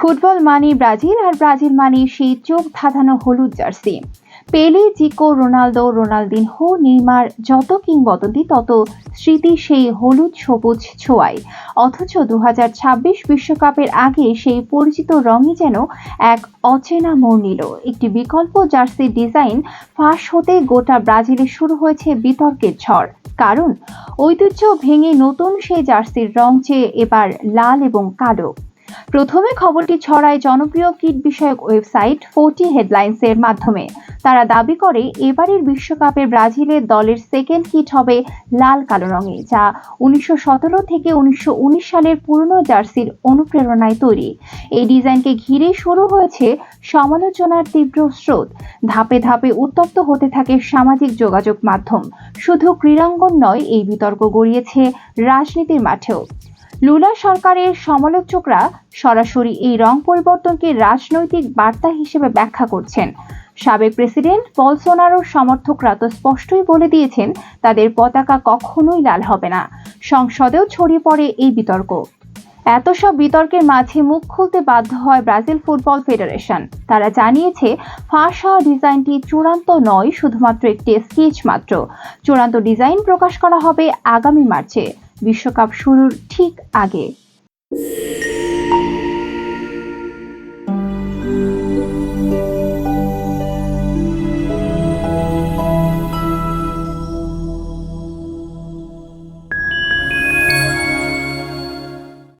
Football মানি Brazil আর Brazil মানি সেই চোখ ধাঁধানো হলুদ জার্সি। পেলে, জিকো, রোনালদো, রোনালদিনহো, নেইমার যত কিংবদন্তি, তত স্মৃতি সেই হলুদ সবুজ ছোঁয়ায়। অথচ দু বিশ্বকাপের আগে সেই পরিচিত রঙই যেন এক অচেনা মোড় নিল। একটি বিকল্প জার্সির ডিজাইন ফাঁস হতে গোটা ব্রাজিলে শুরু হয়েছে বিতর্কের ঝড়। কারণ ঐতিহ্য ভেঙে নতুন সেই জার্সির রং চেয়ে এবার লাল এবং কালো। প্রথমে খবরটি ছড়ায় জনপ্রিয় কিট বিষয়ক ওয়েবসাইট ফোর্টি হেডলাইন্সের মাধ্যমে। তারা দাবি করে, এবারের বিশ্বকাপে ব্রাজিলের দলের সেকেন্ড কিট হবে লাল কালো রঙে, যা উনিশশো সতেরো থেকে উনিশশো উনিশ সালের পুরনো জার্সির অনুপ্রেরণায় তৈরি। এই ডিজাইনকে ঘিরে শুরু হয়েছে সমালোচনার তীব্র স্রোত। ধাপে ধাপে উত্তপ্ত হতে থাকে সামাজিক যোগাযোগ মাধ্যম। শুধু ক্রীড়াঙ্গন নয়, এই বিতর্ক গড়িয়েছে রাজনীতির মাঠেও। লুলা সরকারের সমালোচকরা সরাসরি এই রং পরিবর্তনকে রাজনৈতিক বার্তা হিসেবে ব্যাখ্যা করছেন। সাবেক প্রেসিডেন্ট বলসোনারোর সমর্থকরা তো স্পষ্টই বলে দিয়েছেন, তাদের পতাকা কখনোই লাল হবে না। সংসদেও ছড়িয়ে পড়ে এই বিতর্ক। এত সব বিতর্কের মাঝে মুখ খুলতে বাধ্য হয় ব্রাজিল ফুটবল ফেডারেশন। তারা জানিয়েছে, ফাঁস হওয়া ডিজাইনটি চূড়ান্ত নয়, শুধুমাত্র একটি স্কেচ মাত্র। চূড়ান্ত ডিজাইন প্রকাশ করা হবে আগামী মার্চে। বিশ্বকাপ শুরুর ঠিক আগে।